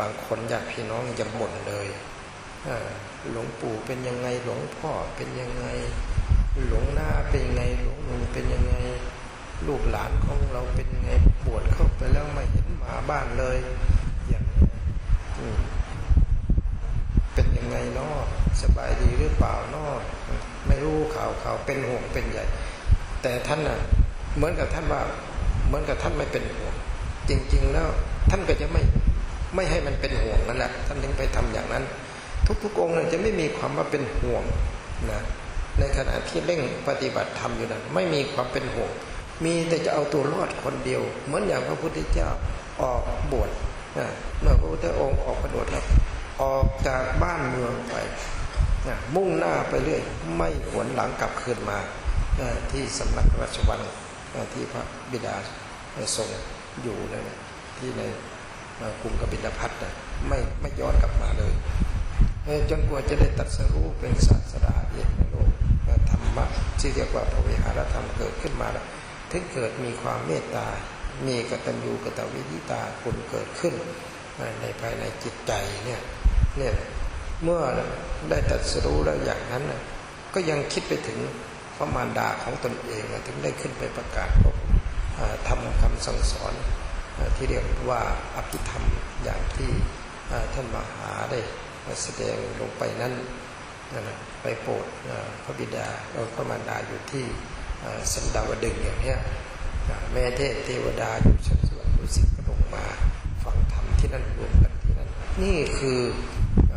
บางคนญาติพี่น้องยังบ่นเลยหลวงปู่เป็นยังไงหลวงพ่อเป็นยังไง หลวงหน้าเป็นยังไงหลวงลุงเป็นยังไง ลูกหลานของเราเป็นยังไงปวดเข้าไปแล้วไม่เห็นมาบ้านเลย อย่างเป็นยังไงนาะสบายดีหรือเปล่านาะไม่รู้ข่าวข่าวเป็นห่วงเป็นใหญ่ แต่ท่านน่ะ เหมือนกับท่านว่า เหมือนกับท่านไม่เป็นห่วงจริง ๆ แล้วท่านก็จะไม่ ไม่ให้มันเป็นห่วงนั่นแหละท่านถึงไปทำอย่างนั้น ทุกๆองค์จะไม่มีความว่าเป็นห่วงนะในขณะที่เร่งปฏิบัติธรรมอยู่นั้น ไม่มีความเป็นห่วง มีแต่จะเอาตัวรอดคนเดียว เหมือนอย่างพระพุทธเจ้าออกบวชนะเมื่อพระพุทธองค์ออกประโดดครับออกจากบ้านเมืองไปนะมุ่งหน้าไปเรื่อยไม่หวนหลังกลับคืนมาที่สำนักราชวังที่พระบิดาทรงอยู่นั่นที่ใน กรุงกบิลพัทนะไม่ไม่ย้อนกลับมาเลย จนกว่าจะได้ตัดสรู้เป็นศาสดาเอกในโลกธรรมะที่เรียกว่าพระวิหารธรรมเกิดขึ้นมาแล้วถึงเกิดมีความเมตตา มีกตัญญูกตวิญิตาคุณเกิดขึ้นในภายในจิตใจเนี่ยเนี่ยเมื่อได้ตัดสรู้แล้วอย่างนั้นก็ยังคิดไปถึงพระมารดาของตนเองถึงได้ขึ้นไปประกาศทำคำสั่งสอน ที่เรียกว่าอภิธรรมอย่างที่ท่านมหาได้แสดงลงไปนั้นไปโปรดพระบิดาพระมารดาอยู่ที่สันดาวดึงอย่างนี้แม่เทพเทวดาอยู่ชั้นสวรรค์ดุสิตก็ลงมาฟังธรรมที่นั่นรวมกันที่นั่นนี่คือ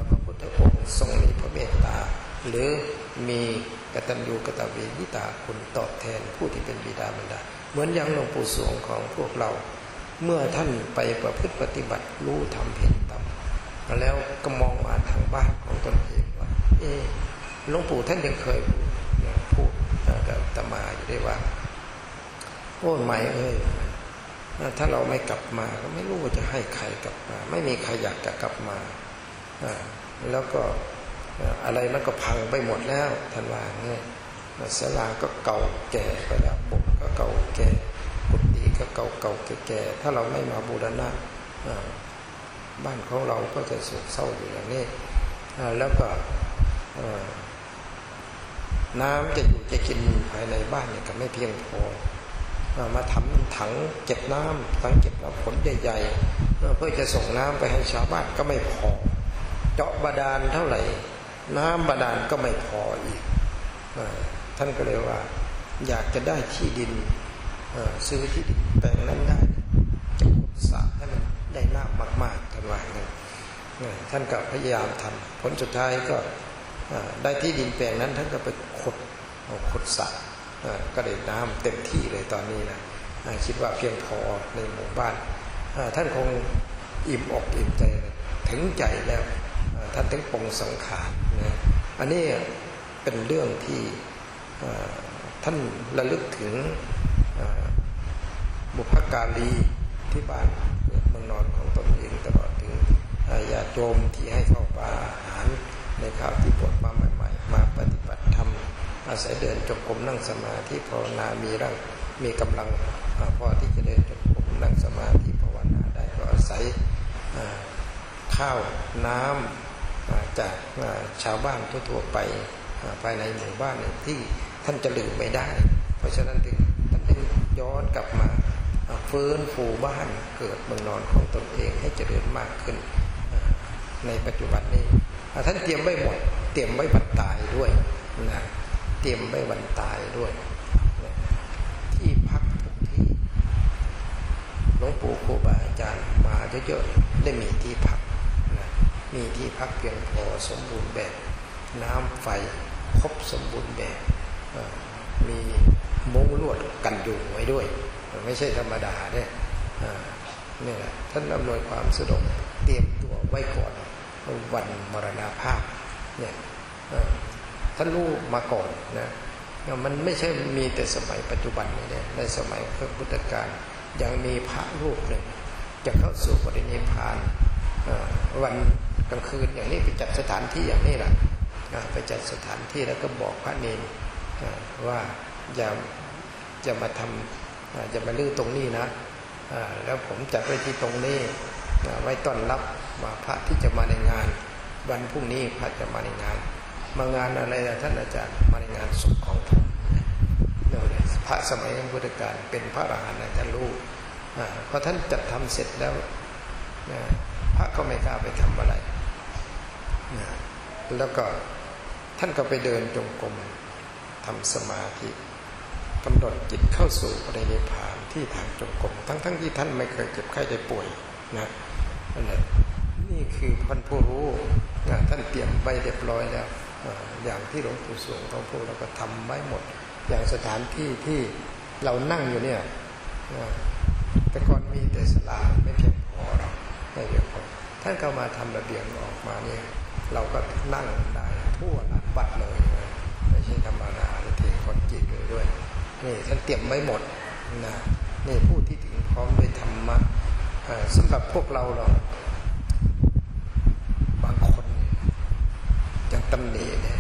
พระพุทธองค์ทรงมีพระเมตตา หรือมีกตัญญูกตเวทิตาคุณตอบแทนผู้ที่เป็นบิดามารดา เหมือนอย่างหลวงปู่สวงของพวกเรา เมื่อท่านไปประพฤติปฏิบัติรู้ทำเห็นตาแล้วก็มองมาทางบ้านของตนเองว่า เออหลวงปู่ท่านยังเคยพูดกับตมาอยู่ได้ว่าโอ้ไม่เอ้ยถ้าเราไม่กลับมาก็ไม่รู้ว่าจะให้ใครกลับมา ไม่มีใครอยากจะกลับมาแล้วก็อะไรมันก็พังไปหมดแล้วท่านว่าเนี่ยสลาก็เก่าแก่ไปแล้วบกก็เก่าแก่ ก็เก่าเก่าแก่ถ้าเราไม่มาบูรณะบ้านของเราก็จะสุกเศร้าอยู่อย่างนี้แล้วก็น้ำจะอยู่จะกินภายในบ้านเนี่ยก็ไม่เพียงพอมาทำถังเก็บน้ำถังเก็บน้ำผลใหญ่ๆเพื่อจะส่งน้ำไปให้ชาวบ้านก็ไม่พอ เจาะบาดาลเท่าไหร่ น้ำบาดาลก็ไม่พออีกท่านก็เลยว่า อยากจะได้ที่ดินซื้อที่ดิน แปลงนั้นได้จะขุดสระให้มันได้น้ำมากๆท่านว่างั้นท่านก็พยายามทำผลสุดท้ายก็ได้ที่ดินแปลงนั้น ท่านก็ไปขุดขุดสระก็ได้น้ำเต็มที่เลยตอนนี้นะคิดว่าเพียงพอในหมู่บ้าน ท่านคงอิ่มอกอิ่มใจถึงใจแล้วท่านถึงปงสังขารนะอันนี้เป็นเรื่องที่ท่านระลึกถึง บุพการีที่บ้านเมืองนอนของตนเองตลอดถึงญาโจมที่ให้เข้าป่าอาหารในข่าวที่ปวดมาใหม่ๆ มาปฏิบัติธรรมอาศัยเดินจงกรมนั่งสมาธิภาวนามีร่างมีกำลังพอที่จะเดินจงกรมนั่งสมาธิภาวนาได้ก็อาศัยข้าวน้ำจากชาวบ้านทั่วๆไปภายในหมู่บ้านที่ท่านจะลืมไม่ได้ เพราะฉะนั้นถึงท่านจึงย้อนกลับมา ฟื้นฟูบ้านเกิดเมืองนอนของตนเองให้เจริญมากขึ้น ในปัจจุบันนี้ท่านเตรียมไว้หมด เตรียมไว้บรรตายด้วยนะเตรียมไว้บรรตายด้วยที่พักทุกที่หลวงปู่ครูบาอาจารย์มาเยอะๆได้มีที่พักนะมีที่พักเพียงพอสมบูรณ์แบบ น้ำไฟครบสมบูรณ์แบบมีมุ้งลวดกันยุงไว้ด้วย ไม่ใช่ธรรมดาเนี่ยนี่แหละท่านอำนวยความสะดวกเตรียมตัวไว้ก่อนวันมรณาภาพเนี่ยท่านรู้มาก่อนนะมันไม่ใช่มีแต่สมัยปัจจุบันนี้เนี่ยในสมัยพระพุทธกาลยังมีพระรูปหนึ่ง จะเข้าสู่ปรินิพานวันกลางคืนอย่างนี้ไปจัดสถานที่อย่างนี้แหละไปจัดสถานที่แล้วก็บอกพระเนรว่าอย่าจะมาทำ จะมาลื้อตรงนี้นะแล้วผมจัดไว้ที่ตรงนี้ไว้ต้อนรับมาพระที่จะมาในงาน วันพรุ่งนี้พระจะมาในงาน มางานอะไรล่ะท่านอาจารย์มาในงานศพของผมเนี่ยเลยพระสมัยพุทธกาลเป็นพระอรหันต์ท่านรู้อ่าพอท่านจัดทำเสร็จแล้วพระก็ไม่กล้าไปทำอะไร แล้วก็ท่านก็ไปเดินจงกรมทำสมาธิ กำหนดจิตเข้าสู่ปรินิพานที่ทางจงกรมทั้งๆทที่ท่านไม่เคยเจ็บไข้ได้ป่วยนะนั่นแหละนี่คือพันผู้รู้นะท่านเตรียมไว้เรียบร้อยแล้ว อย่างที่หลวงปู่สวงเขาพูดเราก็ทำไว้หมด อย่างสถานที่ที่เรานั่งอยู่เนี่ยแต่ก่อนมีแต่สลาไม่เพียงพอหรอกไม่เพียงพอท่านก็มาทำระเบียงออกมาเนี่ยเราก็นั่งได้ทั่วลานบัดเลย นี่ท่านเตรียมไว้หมดนะนี่ผู้ที่ถึงพร้อมด้วยธรรมะอ่าสำหรับพวกเราเราบางคนยังตำหนิเนี่ย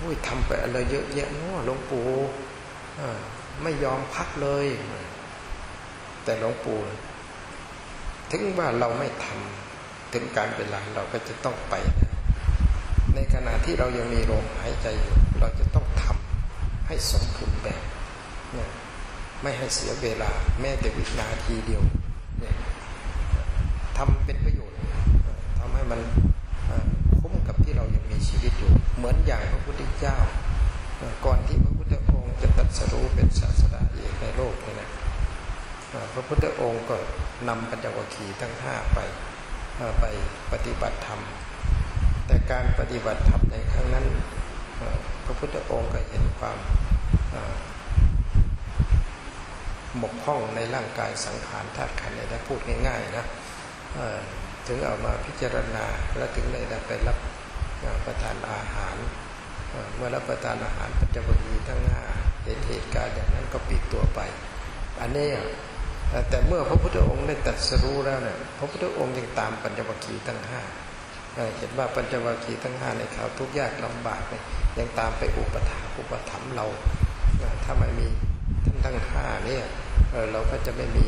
อุ้ยทำไปอะไรเยอะแยะเนาะหลวงปู่ไม่ยอมพักเลย แต่หลวงปู่ถึงว่าเราไม่ทำถึงการเวลาเราก็จะต้องไป ในขณะที่เรายังมีลมหายใจอยู่ เราจะต้อง ให้สมบูรณ์แบบนไม่ให้เสียเวลาแม้แต่วินาทีเดียวเนี่ยทำเป็นประโยชน์ทำให้มันคุ้มกับที่เรายังมีชีวิตอยู่ เหมือนอย่างพระพุทธเจ้า ก่อนที่พระพุทธองค์จะตรัสรู้เป็นศาสดาเอกในโลกนี่นะพระพุทธองค์ก็นำปัญจวัคคีย์ทั้งห้าไปไปปฏิบัติธรรม แต่การปฏิบัติธรรมในครั้งนั้น พระพุทธองค์ก็เห็นความอ่าหมกพร่องในร่างกายสังขารธาตุขันธ์ถ้าพูดง่ายๆนะถึงเอามาพิจารณาและถึงได้ไปรับประทานอาหาร เมื่อรับประทานอาหารปัญจวัคคีย์ทั้งห้าเห็นเหตุการณ์อย่างนั้นก็ปลีกตัวไป อันนี้แต่เมื่อพระพุทธองค์ได้ตรัสรู้แล้วเนี่ยพระพุทธองค์ยังตามปัญจวัคคีย์ทั้งห้า เห็นว่าปัญจวัคคีย์ทั้งห้าในข่าวทุกยากลำบากเนี่ยยังตามไปอุปถัมภ์อุปถัมภ์เราถ้าไม่มีท่านทั้งห้าเนี่ยเราก็จะไม่มี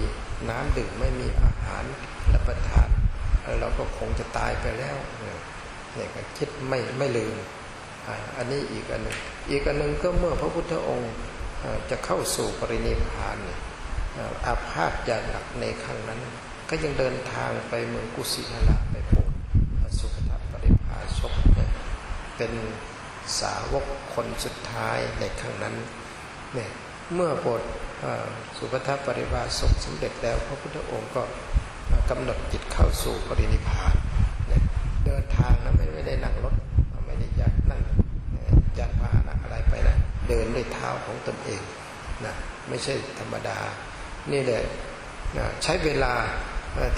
น้ำดื่มไม่มีอาหารรับประทานเราก็คงจะตายไปแล้วเนี่ยคิดไม่ไม่ลืมอันนี้อีกอันหนึ่งอีกอันหนึ่งก็เมื่อพระพุทธองค์จะเข้าสู่ปรินิพพานอาพาธอย่างหนักในครั้งนั้น ก็ยังเดินทางไปเมืองกุสินาราไปโปรดพระสุภทัปปริภาชกเนี่ย เป็นสาวกคนสุดท้ายในครั้งนั้นเนี่ยเมื่อโปรดเอ่อสุภทัปปริภาชกสำเร็จแล้วพระพุทธองค์ก็กำหนดจิตเข้าสู่ปรินิพพานเนี่ยเดินทางนะไม่ไม่ได้นั่งรถไม่ได้ยักนั่งยานพาหนะอะไรไปนะเดินด้วยเท้าของตนเองนะไม่ใช่ธรรมดา นี่แหละใช้เวลา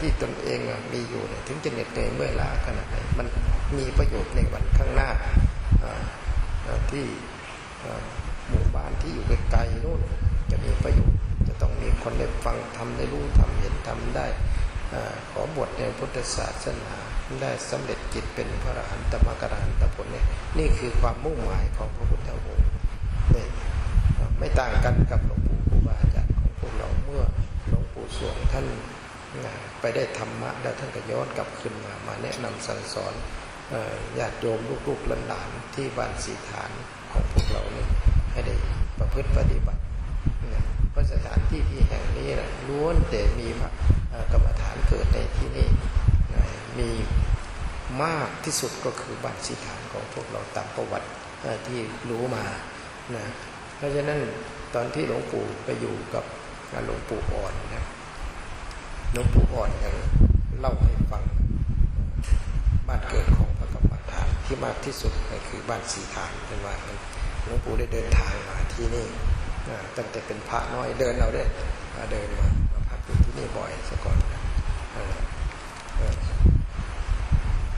ที่ตนเองมีอยู่ถึงจะเหน็ดเหนื่อยเมื่อล้าขนาดไหนมัน มีประโยชน์ในวันข้างหน้าที่หมู่บ้านที่อยู่ไกลๆนู่นจะมีประโยชน์จะต้องมีคนได้ฟังทำได้รู้ทำเห็นทำได้ขอบวชในพุทธศาสนาได้สำเร็จจิตเป็นพระอรหันตมรรหันตผลเนี่ยนี่คือความมุ่งหมายของพระพุทธองค์นี่ไม่ต่างกันกับหลวงปู่ครูบาอาจารย์ของพวกเราเมื่อหลวงปู่สวงท่านไปได้ธรรมะแล้วท่านก็ย้อนกลับขึ้นมามาแนะนำสั่งสอน ญาติโยมลูกๆหลานๆที่บ้านสีฐานของพวกเราเนี่ยให้ได้ประพฤติปฏิบัติเพราะสถานที่ที่แห่งนี้นะล้วนแต่มีกรรมฐานเกิดในที่นี้มีมากที่สุดก็คือบ้านสีฐานของพวกเราตามประวัติที่รู้มานะเพราะฉะนั้นตอนที่หลวงปู่ไปอยู่กับหลวงปู่อ่อนนะหลวงปู่อ่อนยังเล่าให้ฟังบ้านเกิดของ ที่มากที่สุดก็คือบ้านสีฐานเป็นว่าหลวงปู่ได้เดินทางมาที่นี่ตั้งแต่เป็นพระน้อยเดินเราได้อ่าเดินมามาพักอยู่ที่นี่บ่อยซะก่อน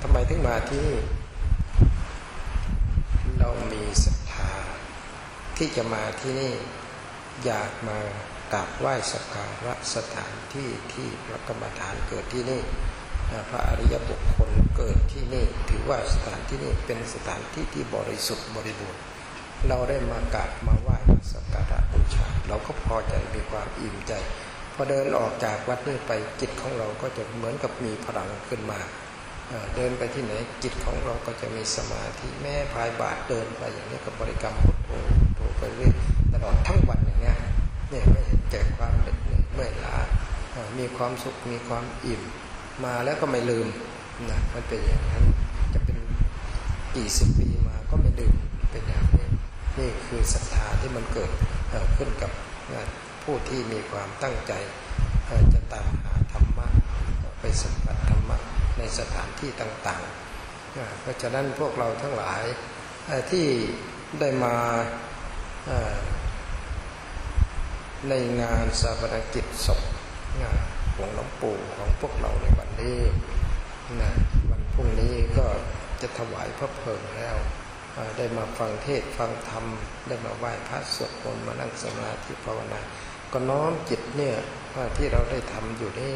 ทำไมถึงมาที่นี่เรามีศรัทธาที่จะมาที่นี่อยากมากราบไหว้สักการะสถานที่ที่พระกรรมฐานเกิดที่นี่ พระอริยบุคคลเกิดที่นี่ถือว่าสถานที่นี่เป็นสถานที่ที่บริสุทธิ์บริบูรณ์เราได้มากราบมาไหว้มาสักการะบูชาเราก็พอใจมีความอิ่มใจ พอเดินออกจากวัดนี้ไปจิตของเราก็จะเหมือนกับมีพลังขึ้นมาเดินไปที่ไหนจิตของเราก็จะมีสมาธิแม่พายบาทเดินไปอย่างนี้กับบริกรรมพุทโธโธไปเรื่อยตลอดทั้งวันอย่างเงี้ยเนี่ยไม่เห็นแก่ความเหน็ดเหนื่อยเมื่อยล้ามีความสุขมีความอิ่ม มาแล้วก็ไม่ลืมนะมันเป็นอย่างนั้นจะเป็นกี่สิบปีมาก็ไม่ลืมเป็นอย่างนี้นี่คือศรัทธาที่มันเกิดขึ้นกับผู้ที่มีความตั้งใจจะตามหาธรรมะไปสัมผัสธรรมะในสถานที่ต่างๆ เพราะฉะนั้นพวกเราทั้งหลายที่ได้มาในงานสาปนกิจศพ ของหลวงปู่ของพวกเราในวันนี้นะวันพรุ่งนี้ก็จะถวายพระเพลิงแล้วได้มาฟังเทศฟังธรรม ได้มาไหว้พระสวดมนต์มานั่งสมาธิภาวนา ก็น้อมจิตเนี่ยที่เราได้ทำอยู่นี่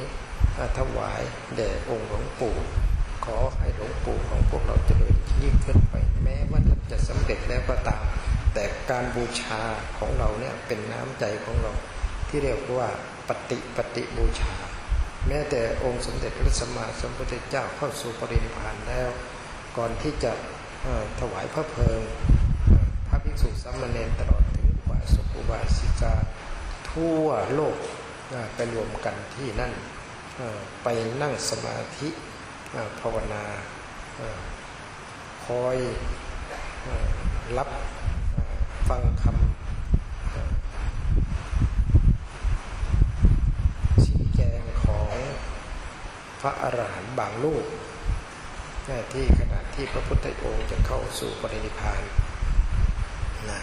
ถวายแด่องค์หลวงปู่ ขอให้หลวงปู่ของพวกเราเจริญยิ่งขึ้นไปแม้ว่าท่านจะสำเร็จแล้วก็ตาม แต่การบูชาของเราเนี่ยเป็นน้ำใจของเราที่เรียกว่าปฏิปฏิบูชา แม้แต่องค์สมเด็จพระสัมมาสัมพุทธเจ้าเข้าสู่ปรินิพานแล้ว ก่อนที่จะถวายพระเพลิง พระภิกษุสามเณรตลอดถึงอุบาสกอุบาสิกา ทั่วโลกไปรวมกันที่นั่นไปนั่งสมาธิภาวนาคอยรับฟังคำเอ่อ ชี้แจงของพ ระอรหันต์บางรูปนที่ขณะที่พระพุทธองค์จะเข้าสู่ปรินิพานนะ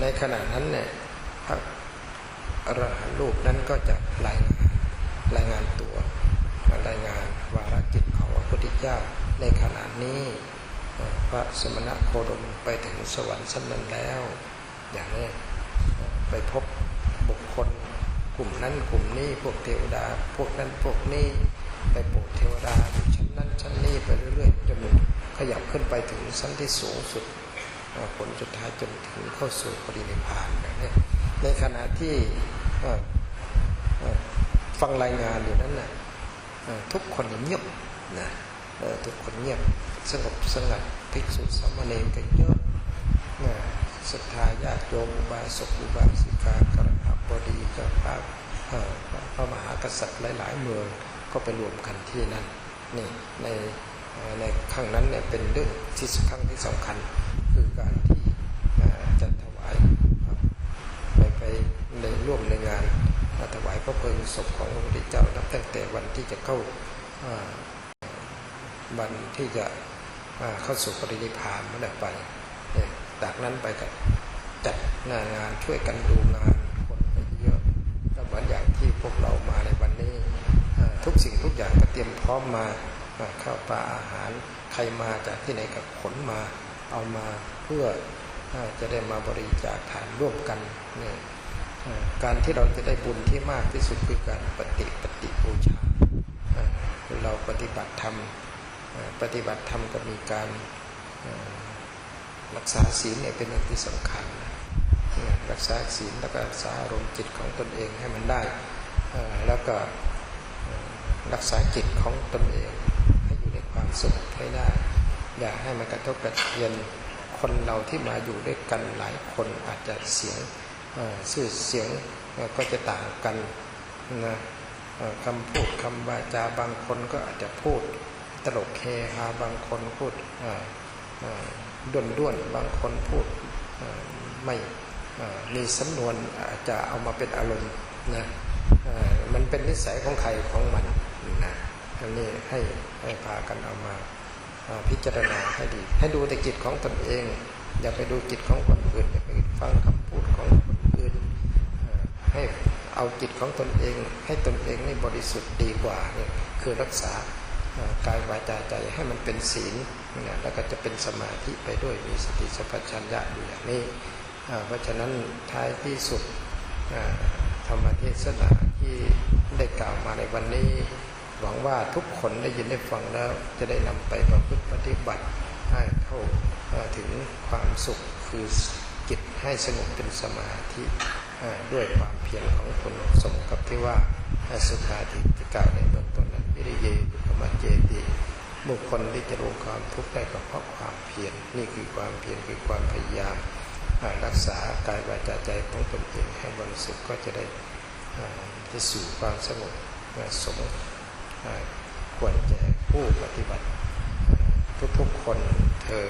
ในขณะนั้นเนี่ยพระอรหันต์รูปนั้นก็จะรายงานรายงานตัวรายงานวาระจิตของพระพุทธเจ้าในขณะนี้พระสมณะโคดมไปถึงสวรรค์ชั้นนั้นแล้ว อย่างนี้ไปพบ ลุ่มนั้นกลุ่มนี้พวกเทวดา พวกนั้นพวกนี้ไปโปรดเทวดาอยู่ชั้นนั้นชั้นนี้ไปเรื่อยๆจนขยับขึ้นไปถึงชั้นที่สูงสุดผลสุดท้ายจนถึงเข้าสู่ปรินิพานแบบนี้ในขณะที่ฟังรายงานอยู่นั้นน่ะเอ่อทุกคนเงียบนะทุกคนเงียบสงบสงัดภิกษุสามเณรก็เยอะศรัทธาญาติโยมบาสกุบาสิกากร บบดีกระพระพระมหากษัตริย์หลาย ๆ เมืองก็ไปรวมกันที่นั่นนี่ในในครั้งนั้นเนี่ยเป็นเรื่องที่ครั้งที่สำคัญคือการที่จะถวายไปไปในร่วมในงานถวายพระเพลิงศพของพระพุทธเจ้านับตั้งแต่วันที่จะเข้าวันที่จะเข้าสู่ปรินิพานเมื่อไหร่ไปจากนั้นไปก็จัดหน้างานช่วยกันดูงาน ที่พวกเรามาในวันนี้ ทุกสิ่งทุกอย่างก็เตรียมพร้อมมาข้าวปลาอาหารใครมาจากที่ไหนก็ขนมาเอามาเพื่อจะได้มาบริจาคทานร่วมกันเนี่ยการที่เราจะได้บุญที่มากที่สุดคือการปฏิปฏิบูชาเราปฏิบัติธรรมปฏิบัติธรรมก็มีการรักษาศีลเนี่ยเป็นเรื่องที่สำคัญ รักษาศีลแล้วก็รักษาอารมณ์จิตของตนเองให้มันได้ แล้วก็รักษาจิตของตนเองให้อยู่ในความสงบให้ได้ อย่าให้มันกระทบกระเทือนคนเราที่มาอยู่ด้วยกันหลายคนอาจจะเสียงชื่อเสียงก็จะต่างกันนะคำพูดคำวาจาบางคนก็อาจจะพูดตลกเฮฮาบางคนพูดด้วนด้วนบางคนพูดไม่ มีสำนวนอาจจะเอามาเป็นอารมณ์นะมันเป็นนิสัยของใครของมันนะอันนี้ให้ให้พากันเอามาพิจารณาให้ดี ให้ดูแต่จิตของตนเอง อย่าไปดูจิตของคนอื่นอย่าไปฟังคำพูดของคนอื่นให้เอาจิตของตนเอง ให้ตนเองให้บริสุทธิ์ดีกว่าเนี่ยคือรักษากายวาจาใจให้มันเป็นศีลนะแล้วก็จะเป็นสมาธิไปด้วยมีสติสัพพัญญะอยู่อย่างนี้ เพราะฉะนั้นท้ายที่สุดธรรมเทศนาที่ได้กล่าวมาในวันนี้ หวังว่าทุกคนได้ยินได้ฟังแล้วจะได้นำไปประพฤติปฏิบัติให้เข้าถึงความสุขคือจิตให้สงบเป็นสมาธิด้วยความเพียรของคนสมกับที่ว่าสุขาติที่กล่าวในเบื้องต้นนั้นวิริเยธรรมเจดีบุคคลที่จะรู้ความทุกข์ได้ก็เพราะความเพียรนี่คือความเพียรคือความพยายาม รักษากายวาจาใจของตนเองให้บริสุทธิ์ก็จะได้จะสู่ความสงบสมควรแก่ผู้ปฏิบัติทุกๆคนเธอ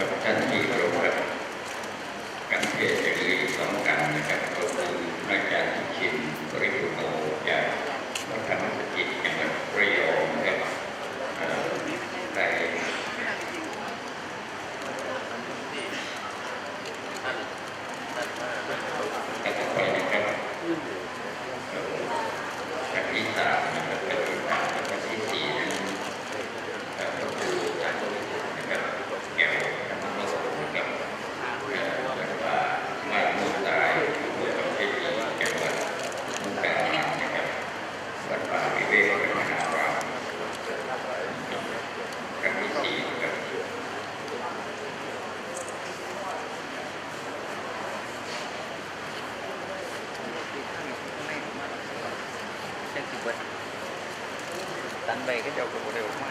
Thank you. தன் பைக்கை ஜவுக்கு போட்டு விடுமா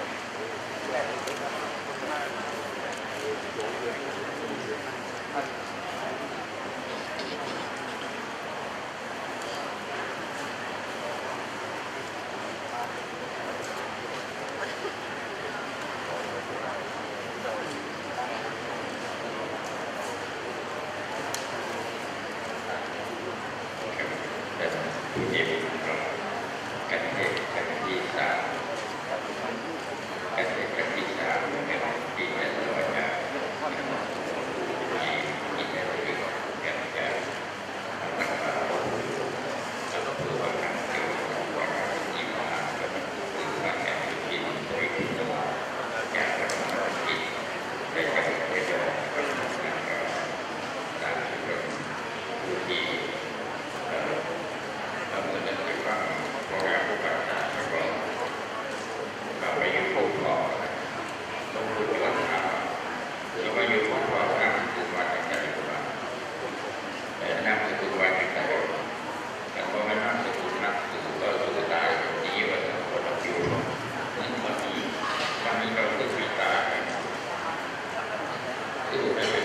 เจ็ดกันเทศดกันที่สามกันเทศ Amen.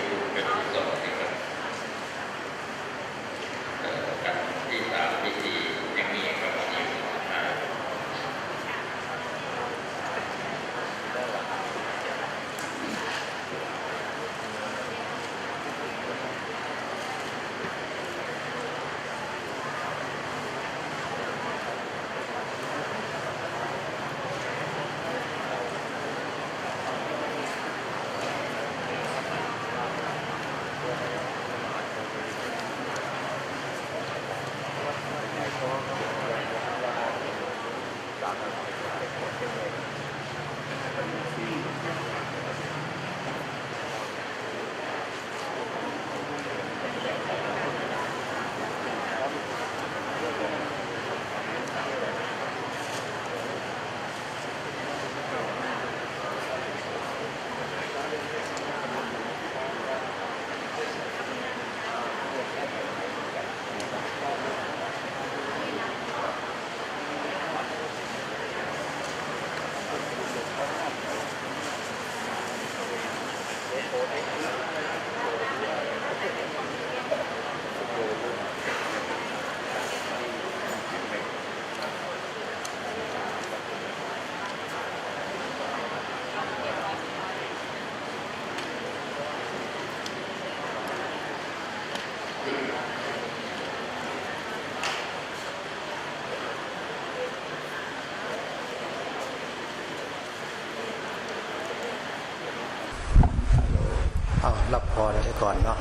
พรเสีก่อนเนาะ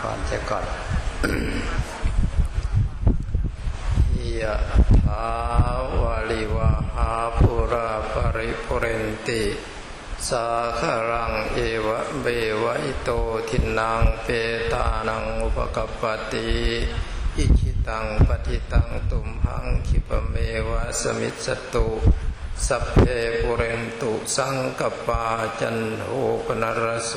ขอพรเสียก่อนยะถาวาลิวะหาปุราปริปุเรนติ สาคารังเอวะเบวะอิโตทินังเปตานังอุปกปติอิชิตังปฏิตังตุมหังคิปเมวะสมิสตุ ปุเรนตุสังกปาจันโทปนรโส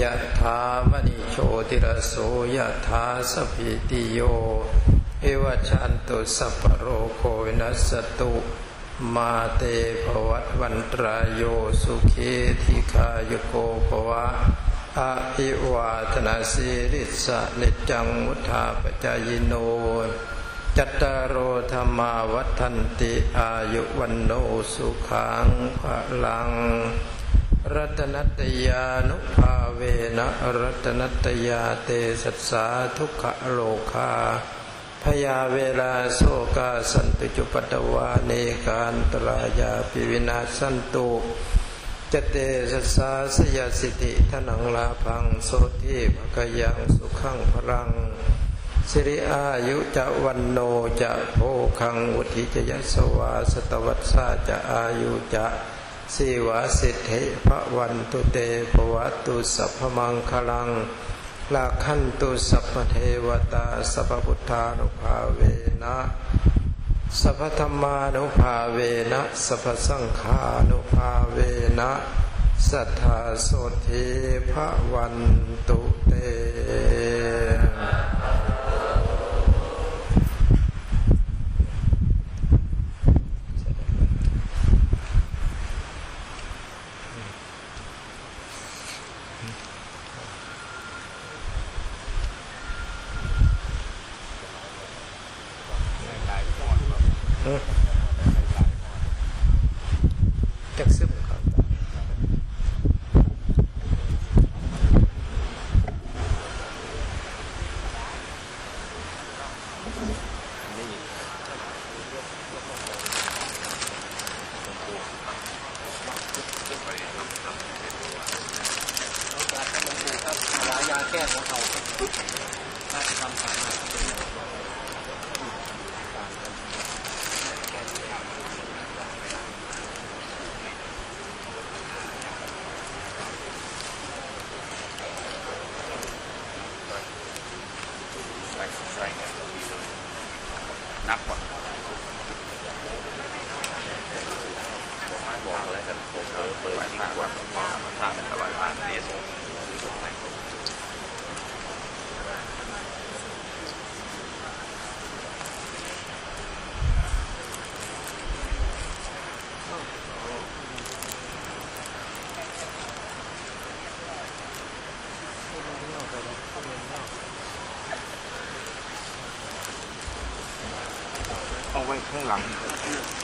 ยะถามณิโชติรโสยะถาสพิติโย เอวชันตุสัพโรโควินัสตุ มาเตภวัตวันตรายโยสุขีธิคายโกภวะอาภิวาธนาสีริสะนิจจังมุทาปจายโน จัตตารโอธรรมาวัฏันติอายุวันโนสุขังภะลัง รัตนัตยานุภาเวนะรัตนัตยาเตสัสาทุกขโลคาพยาเวลาโสกาสันตุจุปตวาเนกาอันตรายาปิวินาศสันตุจเตสัสาสยสิติทนังลาพังโสทิภกยังสุขังพรัง สิริอายุจะวันโนจะโภคังวุธิจยสวาสตวัสสาจะอายุจะสีวาสิทธิพระวันตุเตปวัตตุสัพพมังคลังลาคันตุสัพเทวตาสัพพุทธานุภาเวนะสัพพธรรมานุภาเวนะสัพพสังฆานุภาเวนะสัทธาโสธีพระวันตุเต จักซึมครับ ยายาแก้ของเขาน่าจะทำสาร ใส่ใส่นับก่อนบอกแล้วกันผมเปิดที่กว่าถ้าเป็นตลาดผ่านนี้ส่งเอา ไ